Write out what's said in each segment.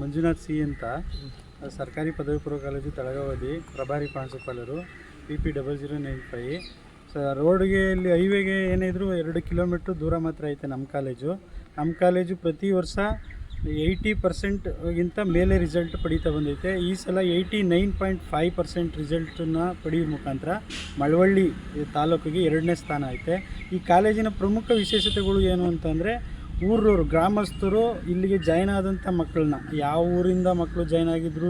Manjunath C ಅಂತ ಸರ್ಕಾರಿ ಪದವಿ ಪೂರ್ವ ಕಾಲೇಜು ತಳಗಾವದಿ ಪ್ರಭಾರಿ ಪ್ರಾಂಶುಪಾಲರು P P double zero nine five so ರೋಡ್ಗೆ ಇಲ್ಲಿ ಹೈವೇಗೆ ಏನೇ ಇದ್ರೂ ಎರಡು ಕಿಲೋಮೀಟ್ರ್ ದೂರ ಮಾತ್ರ ಐತೆ ನಮ್ಮ ಕಾಲೇಜು. ನಮ್ಮ ಕಾಲೇಜು ಪ್ರತಿ ವರ್ಷ ಏಯ್ಟಿ ಪರ್ಸೆಂಟ್ಗಿಂತ ಮೇಲೆ ರಿಸಲ್ಟ್ ಪಡೀತಾ ಬಂದೈತೆ. ಈ ಸಲ eighty nine point five percent ರಿಸಲ್ಟನ್ನು ಪಡೆಯುವ ಮುಖಾಂತರ ಮಳವಳ್ಳಿ ತಾಲೂಕಿಗೆ ಎರಡನೇ ಸ್ಥಾನ ಐತೆ. ಈ ಕಾಲೇಜಿನ ಪ್ರಮುಖ ವಿಶೇಷತೆಗಳು ಏನು ಅಂತಂದರೆ ಊರವರು ಗ್ರಾಮಸ್ಥರು ಇಲ್ಲಿಗೆ ಜಾಯ್ನ್ ಆದಂಥ ಮಕ್ಕಳನ್ನ, ಯಾವ ಊರಿಂದ ಮಕ್ಕಳು ಜಾಯ್ನ್ ಆಗಿದ್ರು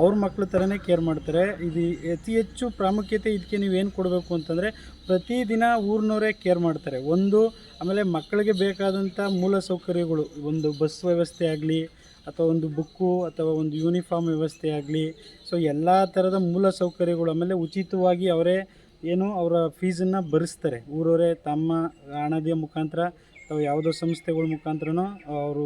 ಅವ್ರ ಮಕ್ಕಳ ಥರನೇ ಕೇರ್ ಮಾಡ್ತಾರೆ. ಇದು ಅತಿ ಹೆಚ್ಚು ಪ್ರಾಮುಖ್ಯತೆ ಇದಕ್ಕೆ ನೀವೇನು ಕೊಡಬೇಕು ಅಂತಂದರೆ ಪ್ರತಿದಿನ ಊರಿನವರೇ ಕೇರ್ ಮಾಡ್ತಾರೆ. ಒಂದು, ಆಮೇಲೆ ಮಕ್ಕಳಿಗೆ ಬೇಕಾದಂಥ ಮೂಲ ಸೌಕರ್ಯಗಳು, ಒಂದು ಬಸ್ ವ್ಯವಸ್ಥೆ ಆಗಲಿ, ಅಥವಾ ಒಂದು ಬುಕ್ಕು, ಅಥವಾ ಒಂದು ಯೂನಿಫಾರ್ಮ್ ವ್ಯವಸ್ಥೆ ಆಗಲಿ, ಸೊ ಎಲ್ಲ ಥರದ ಮೂಲ ಸೌಕರ್ಯಗಳು, ಆಮೇಲೆ ಉಚಿತವಾಗಿ ಅವರೇ ಏನು ಅವರ ಫೀಸನ್ನು ಭರಿಸ್ತಾರೆ. ಊರವರೇ ತಮ್ಮ ಹಣದ ಮುಖಾಂತರ ಯಾವುದೋ ಸಂಸ್ಥೆಗಳ ಮುಖಾಂತರನೋ ಅವರು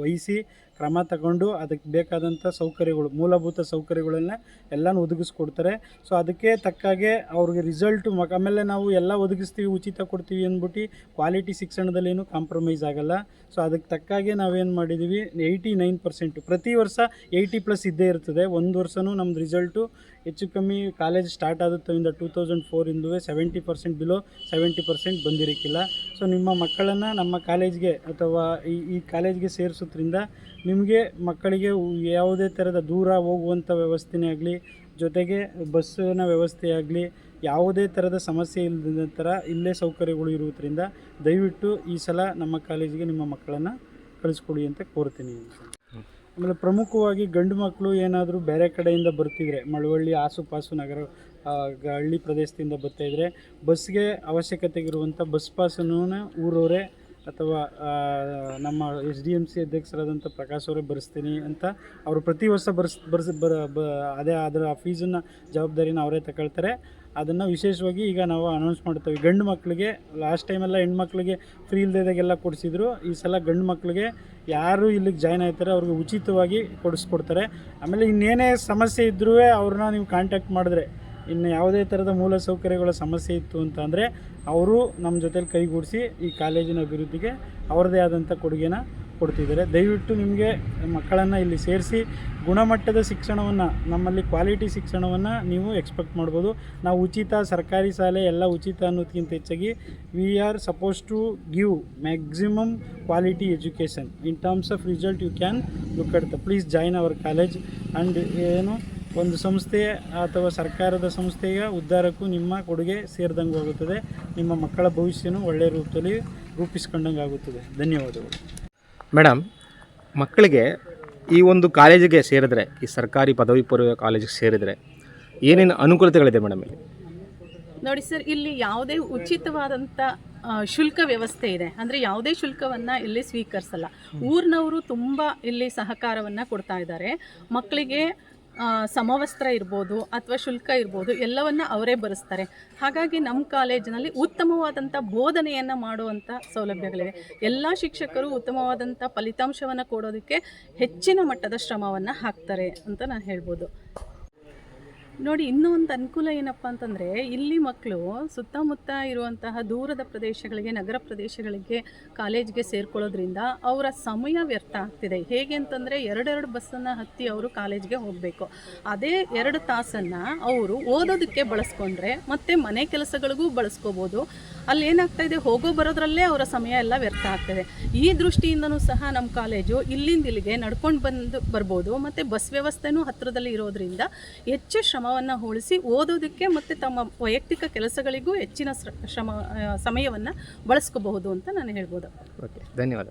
ವಹಿಸಿ ಕ್ರಮ ತಗೊಂಡು ಅದಕ್ಕೆ ಬೇಕಾದಂಥ ಸೌಕರ್ಯಗಳು, ಮೂಲಭೂತ ಸೌಕರ್ಯಗಳನ್ನ ಎಲ್ಲನೂ ಒದಗಿಸ್ಕೊಡ್ತಾರೆ. ಸೊ ಅದಕ್ಕೆ ತಕ್ಕಾಗೆ ಅವ್ರಿಗೆ ರಿಸಲ್ಟು ಮಕ ಆಮೇಲೆ ನಾವು ಎಲ್ಲ ಒದಗಿಸ್ತೀವಿ, ಉಚಿತ ಕೊಡ್ತೀವಿ ಅಂದ್ಬಿಟ್ಟು ಕ್ವಾಲಿಟಿ ಶಿಕ್ಷಣದಲ್ಲೇನು ಕಾಂಪ್ರಮೈಸ್ ಆಗಲ್ಲ. ಸೊ ಅದಕ್ಕೆ ತಕ್ಕಾಗೆ ನಾವೇನು ಮಾಡಿದ್ದೀವಿ ಏಯ್ಟಿ ನೈನ್ ಪರ್ಸೆಂಟು ಪ್ರತಿ ವರ್ಷ ಏಯ್ಟಿ ಪ್ಲಸ್ ಇದ್ದೇ ಇರ್ತದೆ. ಒಂದು ವರ್ಷವೂ ನಮ್ಮದು ರಿಸಲ್ಟು ಹೆಚ್ಚು ಕಮ್ಮಿ ಕಾಲೇಜ್ ಸ್ಟಾರ್ಟ್ ಆದತ್ತಿಂದ two thousand ಫೋರಿಂದೂ seventy percent below seventy percent ಬಂದಿರಕ್ಕಿಲ್ಲ so ನಿಮ್ಮ ಮಕ್ಕಳನ್ನು ನಮ್ಮ ಕಾಲೇಜ್ಗೆ ಅಥವಾ ಈ ಈ ಕಾಲೇಜ್ಗೆ ಸೇರಿಸೋದ್ರಿಂದ ನಿಮಗೆ ಮಕ್ಕಳಿಗೆ ಯಾವುದೇ ಥರದ ದೂರ ಹೋಗುವಂಥ ವ್ಯವಸ್ಥೆನೇ ಆಗಲಿ, ಜೊತೆಗೆ ಬಸ್ಸಿನ ವ್ಯವಸ್ಥೆ ಆಗಲಿ, ಯಾವುದೇ ಥರದ ಸಮಸ್ಯೆ ಇಲ್ಲದ ಥರ ಇಲ್ಲೇ ಸೌಕರ್ಯಗಳು ಇರುವುದರಿಂದ ದಯವಿಟ್ಟು ಈ ಸಲ ನಮ್ಮ ಕಾಲೇಜಿಗೆ ನಿಮ್ಮ ಮಕ್ಕಳನ್ನು ಕಳಿಸ್ಕೊಡಿ ಅಂತ ಕೋರ್ತೀನಿ. ಆಮೇಲೆ ಪ್ರಮುಖವಾಗಿ ಗಂಡು ಮಕ್ಕಳು ಏನಾದರೂ ಬೇರೆ ಕಡೆಯಿಂದ ಬರ್ತಿದ್ರೆ, ಮಳವಳ್ಳಿ ಆಸುಪಾಸು ನಗರ ಹಳ್ಳಿ ಪ್ರದೇಶದಿಂದ ಬರ್ತಾಯಿದ್ರೆ ಬಸ್ಗೆ ಅವಶ್ಯಕತೆಗಿರುವಂಥ ಬಸ್ ಪಾಸನ್ನು ಊರವರೇ ಅಥವಾ ನಮ್ಮ ಎಸ್ ಡಿ ಎಂ ಸಿ ಅಧ್ಯಕ್ಷರಾದಂಥ ಪ್ರಕಾಶ್ ಅವರೇ ಬರೆಸ್ತೀನಿ ಅಂತ ಅವರು ಪ್ರತಿ ವರ್ಷ ಬರ್ಸ್ ಬರ್ಸ್ ಬರ ಬ, ಅದೇ ಅದರ ಫೀಸನ್ನು ಜವಾಬ್ದಾರಿನ ಅವರೇ ತಗೊಳ್ತಾರೆ. ಅದನ್ನು ವಿಶೇಷವಾಗಿ ಈಗ ನಾವು ಅನೌನ್ಸ್ ಮಾಡ್ತೇವೆ. ಗಂಡು ಮಕ್ಕಳಿಗೆ ಲಾಸ್ಟ್ ಟೈಮೆಲ್ಲ ಹೆಣ್ಮಕ್ಳಿಗೆ ಫ್ರೀ ಇಲ್ಲದಾಗೆಲ್ಲ ಕೊಡಿಸಿದ್ರು. ಈ ಸಲ ಗಂಡು ಮಕ್ಕಳಿಗೆ ಯಾರು ಇಲ್ಲಿಗೆ ಜಾಯ್ನ್ ಆಯ್ತಾರೆ ಅವ್ರಿಗೆ ಉಚಿತವಾಗಿ ಕೊಡಿಸ್ಕೊಡ್ತಾರೆ. ಆಮೇಲೆ ಇನ್ನೇನೇ ಸಮಸ್ಯೆ ಇದ್ದರೂ ಅವ್ರನ್ನ ನೀವು ಕಾಂಟ್ಯಾಕ್ಟ್ ಮಾಡಿದ್ರೆ. ಇನ್ನು ಯಾವುದೇ ಥರದ ಮೂಲ ಸೌಕರ್ಯಗಳ ಸಮಸ್ಯೆ ಇತ್ತು ಅಂತ ಅಂದರೆ ಅವರು ನಮ್ಮ ಜೊತೆಲಿ ಕೈಗೂಡಿಸಿ ಈ ಕಾಲೇಜಿನ ಅಭಿವೃದ್ಧಿಗೆ ಅವರದೇ ಆದಂಥ ಕೊಡುಗೆನ ಕೊಡ್ತಿದ್ದಾರೆ. ದಯವಿಟ್ಟು ನಿಮಗೆ ಮಕ್ಕಳನ್ನು ಇಲ್ಲಿ ಸೇರಿಸಿ ಗುಣಮಟ್ಟದ ಶಿಕ್ಷಣವನ್ನು, ನಮ್ಮಲ್ಲಿ ಕ್ವಾಲಿಟಿ ಶಿಕ್ಷಣವನ್ನು ನೀವು ಎಕ್ಸ್ಪೆಕ್ಟ್ ಮಾಡ್ಬೋದು. ನಾವು ಉಚಿತ ಸರ್ಕಾರಿ ಶಾಲೆ ಎಲ್ಲ ಉಚಿತ ಅನ್ನೋದಕ್ಕಿಂತ ಹೆಚ್ಚಾಗಿ we are suppose to give maximum quality education in terms of result you can look at the please join our college and ಏನು ಒಂದು ಸಂಸ್ಥೆ ಅಥವಾ ಸರ್ಕಾರದ ಸಂಸ್ಥೆಯ ಉದ್ಧಾರಕ್ಕೂ ನಿಮ್ಮ ಕೊಡುಗೆ ಸೇರಿದಂಗೆ ಆಗುತ್ತದೆ. ನಿಮ್ಮ ಮಕ್ಕಳ ಭವಿಷ್ಯನೂ ಒಳ್ಳೆಯ ರೂಪದಲ್ಲಿ ರೂಪಿಸ್ಕೊಂಡಂಗೆ ಆಗುತ್ತದೆ ಧನ್ಯವಾದಗಳು. ಮೇಡಮ್ ಮಕ್ಕಳಿಗೆ ಈ ಒಂದು ಕಾಲೇಜಿಗೆ ಸೇರಿದರೆ ಈ ಸರ್ಕಾರಿ ಪದವಿ ಪೂರ್ವ ಕಾಲೇಜಿಗೆ ಸೇರಿದರೆ ಏನೇನು ಅನುಕೂಲತೆಗಳಿದೆ ಮೇಡಮ್ ಇಲ್ಲಿ? ನೋಡಿ ಸರ್ ಇಲ್ಲಿ ಯಾವುದೇ ಉಚಿತವಾದಂಥ ಶುಲ್ಕ ವ್ಯವಸ್ಥೆ ಇದೆ. ಅಂದರೆ ಯಾವುದೇ ಶುಲ್ಕವನ್ನು ಇಲ್ಲಿ ಸ್ವೀಕರಿಸಲ್ಲ. ಊರಿನವರು ತುಂಬ ಇಲ್ಲಿ ಸಹಕಾರವನ್ನು ಕೊಡ್ತಾ ಇದ್ದಾರೆ. ಮಕ್ಕಳಿಗೆ ಸಮವಸ್ತ್ರ ಇರ್ಬೋದು ಅಥವಾ ಶುಲ್ಕ ಇರ್ಬೋದು ಎಲ್ಲವನ್ನು ಅವರೇ ಭರಿಸ್ತಾರೆ ಹಾಗಾಗಿ ನಮ್ಮ ಕಾಲೇಜಿನಲ್ಲಿ ಉತ್ತಮವಾದಂಥ ಬೋಧನೆಯನ್ನು ಮಾಡುವಂಥ ಸೌಲಭ್ಯಗಳಿವೆ. ಎಲ್ಲ ಶಿಕ್ಷಕರು ಉತ್ತಮವಾದಂಥ ಫಲಿತಾಂಶವನ್ನು ಕೊಡೋದಕ್ಕೆ ಹೆಚ್ಚಿನ ಮಟ್ಟದ ಶ್ರಮವನ್ನು ಹಾಕ್ತಾರೆ ಅಂತ ನಾನು ಹೇಳ್ಬೋದು. ನೋಡಿ, ಇನ್ನೂ ಒಂದು ಅನುಕೂಲ ಏನಪ್ಪ ಅಂತಂದರೆ, ಇಲ್ಲಿ ಮಕ್ಕಳು ಸುತ್ತಮುತ್ತ ಇರುವಂತಹ ದೂರದ ಪ್ರದೇಶಗಳಿಗೆ, ನಗರ ಪ್ರದೇಶಗಳಿಗೆ ಕಾಲೇಜ್ಗೆ ಸೇರ್ಕೊಳ್ಳೋದ್ರಿಂದ ಅವರ ಸಮಯ ವ್ಯರ್ಥ ಆಗ್ತಿದೆ. ಹೇಗೆ ಅಂತಂದರೆ, ಎರಡೆರಡು ಬಸ್ಸನ್ನು ಹತ್ತಿ ಅವರು ಕಾಲೇಜ್ಗೆ ಹೋಗಬೇಕು. ಅದೇ ಎರಡು ತಾಸನ್ನು ಅವರು ಓದೋದಕ್ಕೆ ಬಳಸ್ಕೊಂಡ್ರೆ ಮತ್ತು ಮನೆ ಕೆಲಸಗಳಿಗೂ ಬಳಸ್ಕೋಬೋದು. ಅಲ್ಲಿ ಏನಾಗ್ತಾ ಇದೆ, ಹೋಗೋ ಬರೋದ್ರಲ್ಲೇ ಅವರ ಸಮಯ ಎಲ್ಲ ವ್ಯರ್ಥ ಆಗ್ತದೆ. ಈ ದೃಷ್ಟಿಯಿಂದನೂ ಸಹ ನಮ್ಮ ಕಾಲೇಜು ಇಲ್ಲಿಂದ ಇಲ್ಲಿಗೆ ನಡ್ಕೊಂಡು ಬಂದು ಬರ್ಬೋದು. ಮತ್ತು ಬಸ್ ವ್ಯವಸ್ಥೆನೂ ಹತ್ತಿರದಲ್ಲಿ ಇರೋದ್ರಿಂದ ಹೆಚ್ಚು ಶ್ರಮವನ್ನು ಹೋಲಿಸಿ ಓದೋದಕ್ಕೆ ಮತ್ತು ತಮ್ಮ ವೈಯಕ್ತಿಕ ಕೆಲಸಗಳಿಗೂ ಹೆಚ್ಚಿನ ಶ್ರ- ಶ್ರಮ ಸಮಯವನ್ನು ಬಳಸ್ಕೋಬಹುದು ಅಂತ ನಾನು ಹೇಳ್ಬೋದು. ಓಕೆ ಧನ್ಯವಾದ